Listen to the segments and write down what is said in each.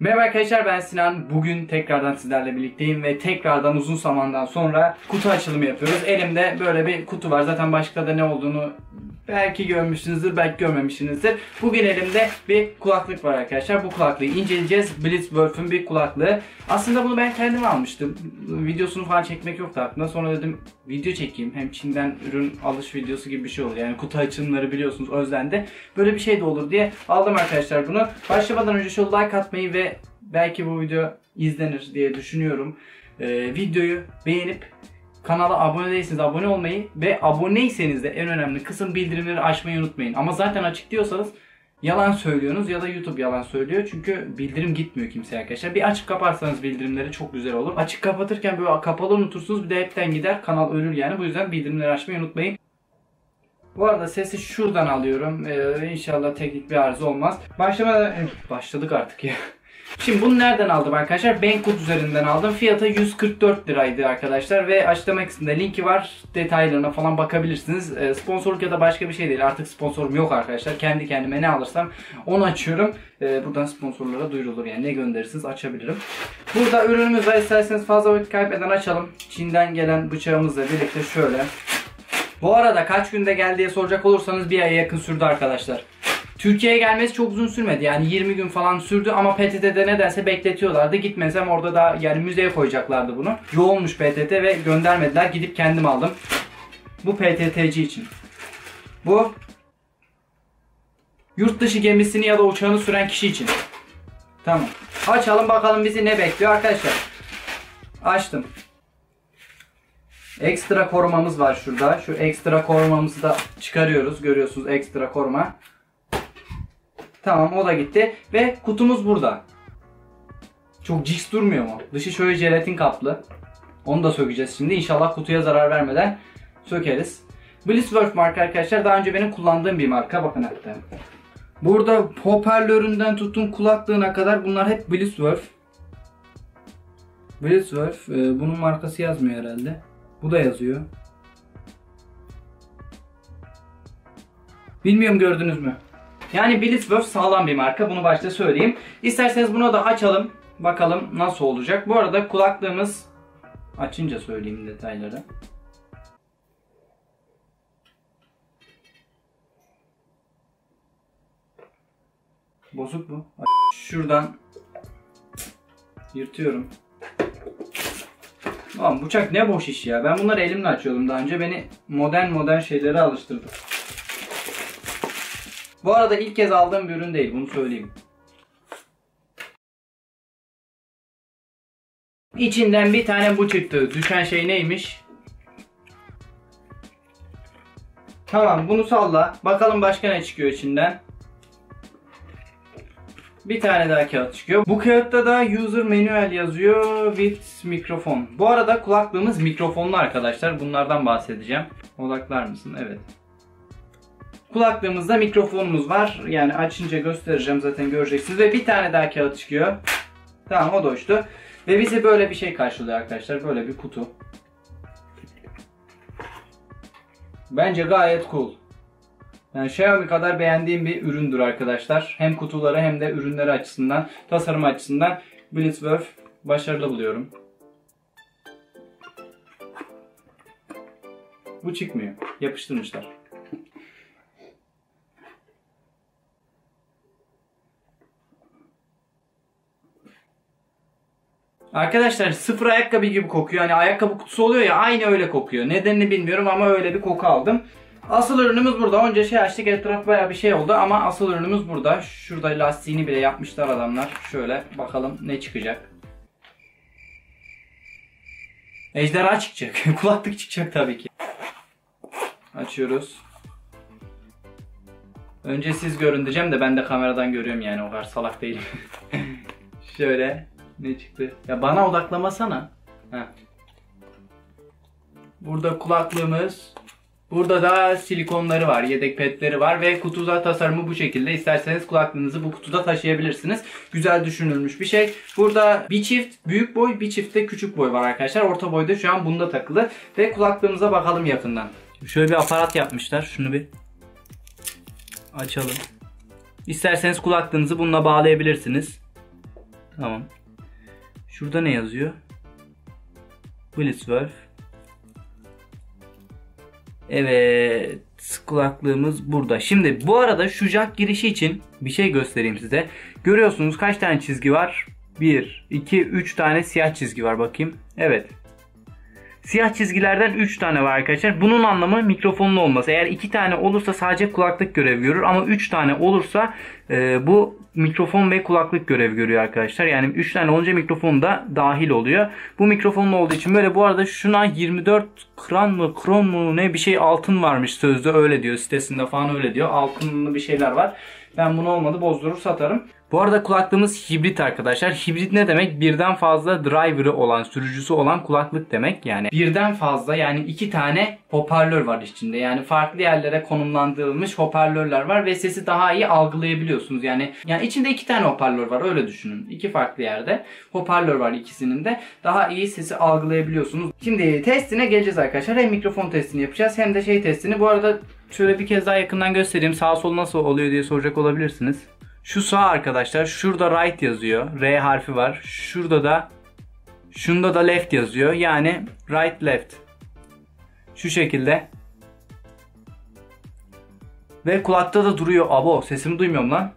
Merhaba arkadaşlar ben Sinan. Bugün tekrardan sizlerle birlikteyim ve tekrardan uzun zamandan sonra kutu açılımı yapıyoruz. Elimde böyle bir kutu var. Zaten başka da ne olduğunu belki görmüşsünüzdür, belki görmemişsinizdir. Bugün elimde bir kulaklık var arkadaşlar. Bu kulaklığı inceleyeceğiz. Blitzwolf'un bir kulaklığı. Aslında bunu ben kendim almıştım. Videosunu falan çekmek yoktu aklımda. Sonra dedim video çekeyim. Hem Çin'den ürün alış videosu gibi bir şey olur. Yani kutu açılımları biliyorsunuz özlendi. Böyle bir şey de olur diye aldım arkadaşlar bunu. Başlamadan önce şu like atmayı ve belki bu video izlenir diye düşünüyorum. Ee, videoyu beğenip Kanala abone değilseniz abone olmayı ve aboneyseniz de en önemli kısım bildirimleri açmayı unutmayın. Ama zaten açık diyorsanız yalan söylüyorsunuz ya da YouTube yalan söylüyor. Çünkü bildirim gitmiyor kimseye arkadaşlar. Bir açık kaparsanız bildirimleri çok güzel olur. Açık kapatırken böyle kapalı unutursunuz bir de hepten gider. Kanal ölür yani. Bu yüzden bildirimleri açmayı unutmayın. Bu arada sesi şuradan alıyorum. Ee, inşallah teknik bir arıza olmaz. Başlamadan... Başladık artık ya. Şimdi bunu nereden aldım arkadaşlar? Banggood üzerinden aldım. Fiyatı 144 liraydı arkadaşlar ve açıklama kısmında linki var. Detaylarına falan bakabilirsiniz. E, sponsorluk ya da başka bir şey değil. Artık sponsorum yok arkadaşlar. Kendi kendime ne alırsam onu açıyorum. E, buradan sponsorlara duyurulur yani ne gönderirsiniz açabilirim. Burada ürünümüz var. İsterseniz fazla vakit kaybeden açalım. Çin'den gelen bıçağımızla birlikte şöyle. Bu arada kaç günde geldi diye soracak olursanız bir aya yakın sürdü arkadaşlar. Türkiye'ye gelmesi çok uzun sürmedi. Yani 20 gün falan sürdü ama PTT'de nedense bekletiyorlardı. Gitmesem orada da yani müzeye koyacaklardı bunu. Yoğunmuş PTT ve göndermediler. Gidip kendim aldım. Bu PTT'ci için. Bu yurt dışı gemisini ya da uçağını süren kişi için. Tamam. Açalım bakalım bizi ne bekliyor arkadaşlar. Açtım. Ekstra korumamız var şurada. Şu ekstra korumamızı da çıkarıyoruz. Görüyorsunuz ekstra koruma. Tamam o da gitti. Ve kutumuz burada. Çok ciks durmuyor mu? Dışı şöyle jelatin kaplı. Onu da sökeceğiz şimdi. İnşallah kutuya zarar vermeden sökeriz. Blitzworth marka arkadaşlar. Daha önce benim kullandığım bir marka. Bakın hatta. Burada hoparlöründen tutun kulaklığına kadar bunlar hep Blitzworth. Blitzworth. E, bunun markası yazmıyor herhalde. Bu da yazıyor. Bilmiyorum gördünüz mü? Yani Blitzworth sağlam bir marka. Bunu başta söyleyeyim. İsterseniz bunu da açalım. Bakalım nasıl olacak. Bu arada kulaklığımız açınca söyleyeyim detayları. Bozuk bu. Şuradan yırtıyorum. Lan bıçak ne boş iş ya. Ben bunları elimle açıyordum daha önce. Beni modern modern şeylere alıştırdı. Bu arada ilk kez aldığım bir ürün değil. Bunu söyleyeyim. İçinden bir tane bu çıktı. Düşen şey neymiş? Tamam bunu salla. Bakalım başka ne çıkıyor içinden. Bir tane daha kağıt çıkıyor. Bu kağıtta da user manual yazıyor with mikrofon. Bu arada kulaklığımız mikrofonlu arkadaşlar. Bunlardan bahsedeceğim. Odaklar mısın? Evet. Kulaklığımızda mikrofonumuz var. Yani açınca göstereceğim zaten göreceksiniz. Ve bir tane daha kağıt çıkıyor. Tamam o da uçtu. Ve bizi böyle bir şey karşılıyor arkadaşlar. Böyle bir kutu. Bence gayet cool. Yani Xiaomi kadar beğendiğim bir üründür arkadaşlar. Hem kutuları hem de ürünleri açısından, tasarım açısından Blitzworth başarılı buluyorum. Bu çıkmıyor. Yapıştırmışlar. Arkadaşlar sıfır ayakkabı gibi kokuyor. Hani ayakkabı kutusu oluyor ya aynı öyle kokuyor. Nedenini bilmiyorum ama öyle bir koku aldım. Asıl ürünümüz burada. Önce şey açtık etraf baya bir şey oldu ama asıl ürünümüz burada. Şurada lastiğini bile yapmışlar adamlar. Şöyle bakalım ne çıkacak. Ejderha çıkacak. Kulaklık çıkacak tabii ki. Açıyoruz. Önce siz görün diyeceğim de ben de kameradan görüyorum yani o kadar salak değilim. Şöyle ne çıktı? Ya bana odaklamasana. Heh. Burada kulaklığımız. Burada da silikonları var, yedek petleri var ve kutuda tasarımı bu şekilde. İsterseniz kulaklığınızı bu kutuda taşıyabilirsiniz. Güzel düşünülmüş bir şey. Burada bir çift büyük boy, bir çift de küçük boy var arkadaşlar. Orta boyda şu an bunda takılı. Ve kulaklığımıza bakalım yakından. Şöyle bir aparat yapmışlar. Şunu bir açalım. İsterseniz kulaklığınızı bununla bağlayabilirsiniz. Tamam. Şurada ne yazıyor? Willisworth. Evet. Kulaklığımız burada. Şimdi bu arada şu jack girişi için bir şey göstereyim size. Görüyorsunuz kaç tane çizgi var? 1, 2, 3 tane siyah çizgi var bakayım. Evet. Siyah çizgilerden 3 tane var arkadaşlar. Bunun anlamı mikrofonun olması. Eğer 2 tane olursa sadece kulaklık görev görür ama 3 tane olursa e, bu mikrofon ve kulaklık görev görüyor arkadaşlar. Yani 3 tane olunca mikrofon da dahil oluyor. Bu mikrofonun olduğu için böyle bu arada şuna 24 kran mı kron mu ne bir şey altın varmış sözde öyle diyor sitesinde falan öyle diyor. Altınlı bir şeyler var. Ben bunu olmadı bozdurur satarım. Bu arada kulaklığımız hibrit arkadaşlar. Hibrit ne demek? Birden fazla driver'ı olan, sürücüsü olan kulaklık demek. Yani birden fazla yani iki tane hoparlör var içinde. Yani farklı yerlere konumlandırılmış hoparlörler var ve sesi daha iyi algılayabiliyorsunuz. Yani yani içinde iki tane hoparlör var öyle düşünün. İki farklı yerde hoparlör var ikisinin de. Daha iyi sesi algılayabiliyorsunuz. Şimdi testine geleceğiz arkadaşlar. Hem mikrofon testini yapacağız hem de şey testini. Bu arada şöyle bir kez daha yakından göstereyim. Sağ sol nasıl oluyor diye soracak olabilirsiniz. Şu sağ arkadaşlar. Şurada right yazıyor. R harfi var. Şurada da şunda da left yazıyor. Yani right left. Şu şekilde. Ve kulakta da duruyor. Abo sesimi duymuyorum lan.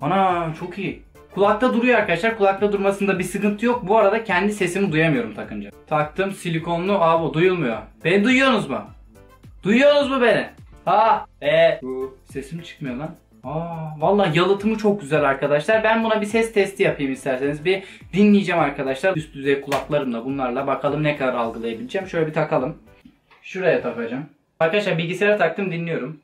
Ana çok iyi. Kulakta duruyor arkadaşlar. Kulakta durmasında bir sıkıntı yok. Bu arada kendi sesimi duyamıyorum takınca. Taktım silikonlu. Abo duyulmuyor. Beni duyuyorsunuz mu? Duyuyorsunuz mu beni? Ha, e. Sesim çıkmıyor lan. Aa, vallahi yalıtımı çok güzel arkadaşlar. Ben buna bir ses testi yapayım isterseniz. Bir dinleyeceğim arkadaşlar. Üst düzey kulaklarımla bunlarla bakalım ne kadar algılayabileceğim. Şöyle bir takalım. Şuraya takacağım. Arkadaşlar bilgisayara taktım dinliyorum.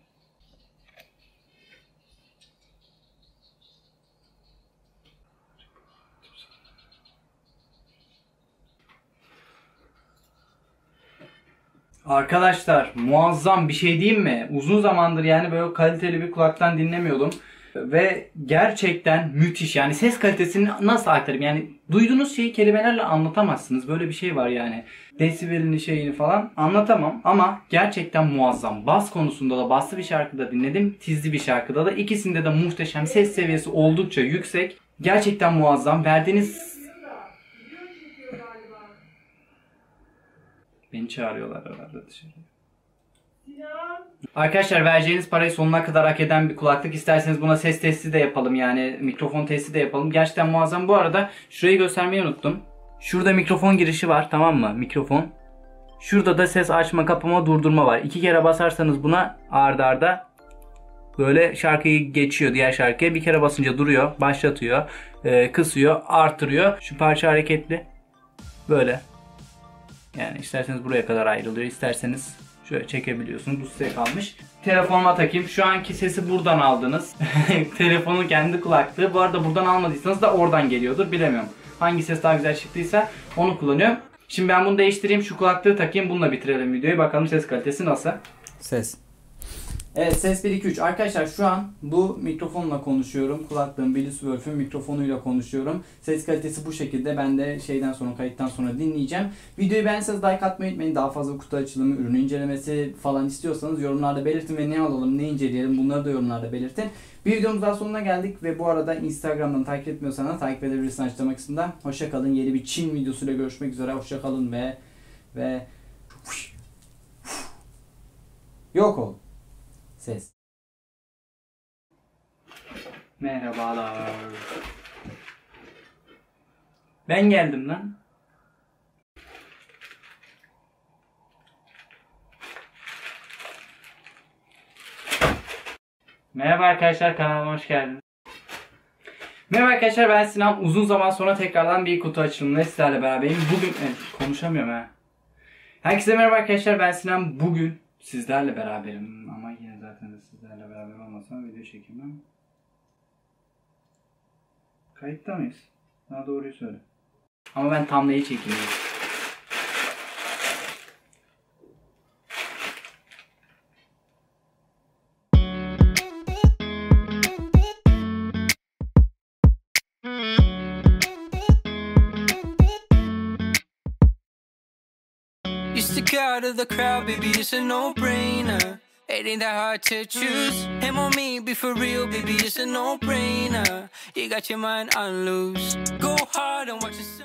Arkadaşlar muazzam bir şey diyeyim mi? Uzun zamandır yani böyle kaliteli bir kulaktan dinlemiyordum. Ve gerçekten müthiş. Yani ses kalitesini nasıl aktarayım? Yani duyduğunuz şeyi kelimelerle anlatamazsınız. Böyle bir şey var yani. Desibelini şeyini falan anlatamam. Ama gerçekten muazzam. Bas konusunda da baslı bir şarkıda dinledim. Tizli bir şarkıda da. İkisinde de muhteşem ses seviyesi oldukça yüksek. Gerçekten muazzam. Verdiğiniz Beni çağırıyorlar herhalde dışarı. Arkadaşlar vereceğiniz parayı sonuna kadar hak eden bir kulaklık. isterseniz buna ses testi de yapalım yani mikrofon testi de yapalım. Gerçekten muazzam. Bu arada şurayı göstermeyi unuttum. Şurada mikrofon girişi var tamam mı? Mikrofon. Şurada da ses açma kapama durdurma var. İki kere basarsanız buna ardarda arda böyle şarkıyı geçiyor diğer şarkıya. Bir kere basınca duruyor, başlatıyor, e, kısıyor, artırıyor. Şu parça hareketli. Böyle. Yani isterseniz buraya kadar ayrılıyor. isterseniz şöyle çekebiliyorsunuz. Bu size kalmış. Telefonuma takayım. Şu anki sesi buradan aldınız. Telefonun kendi kulaklığı. Bu arada buradan almadıysanız da oradan geliyordur. Bilemiyorum. Hangi ses daha güzel çıktıysa onu kullanıyorum. Şimdi ben bunu değiştireyim. Şu kulaklığı takayım. Bununla bitirelim videoyu. Bakalım ses kalitesi nasıl. Ses. Evet ses 1 2 3. Arkadaşlar şu an bu mikrofonla konuşuyorum. Kulaklığım Billisworth'un mikrofonuyla konuşuyorum. Ses kalitesi bu şekilde. Ben de şeyden sonra kayıttan sonra dinleyeceğim. Videoyu beğenseniz like atmayı unutmayın. Daha fazla kutu açılımı, ürün incelemesi falan istiyorsanız yorumlarda belirtin ve ne alalım, ne inceleyelim bunları da yorumlarda belirtin. Bir videomuz daha sonuna geldik ve bu arada Instagram'dan takip etmiyorsanız takip edebilirsin açıklama kısmında. Hoşçakalın. Yeni bir Çin videosuyla görüşmek üzere. Hoşçakalın ve ve Yok ol. Ses. Merhabalar. Ben geldim lan. Merhaba arkadaşlar kanalıma hoş geldiniz. Merhaba arkadaşlar ben Sinan. Uzun zaman sonra tekrardan bir kutu açılımıyla sizlerle beraberim. Bugün evet, konuşamıyorum ha. Herkese merhaba arkadaşlar ben Sinan. Bugün sizlerle beraberim ama yine zaten de sizlerle beraber olmasam video çekemem. Kayıtta mıyız? Daha doğruyu söyle. Ama ben tam neyi. You stick out of the crowd, baby, it's a no-brainer It ain't that hard to choose. Mm. Him or me, be for real, baby, it's a no-brainer. You got your mind on loose. Go hard and watch yourself.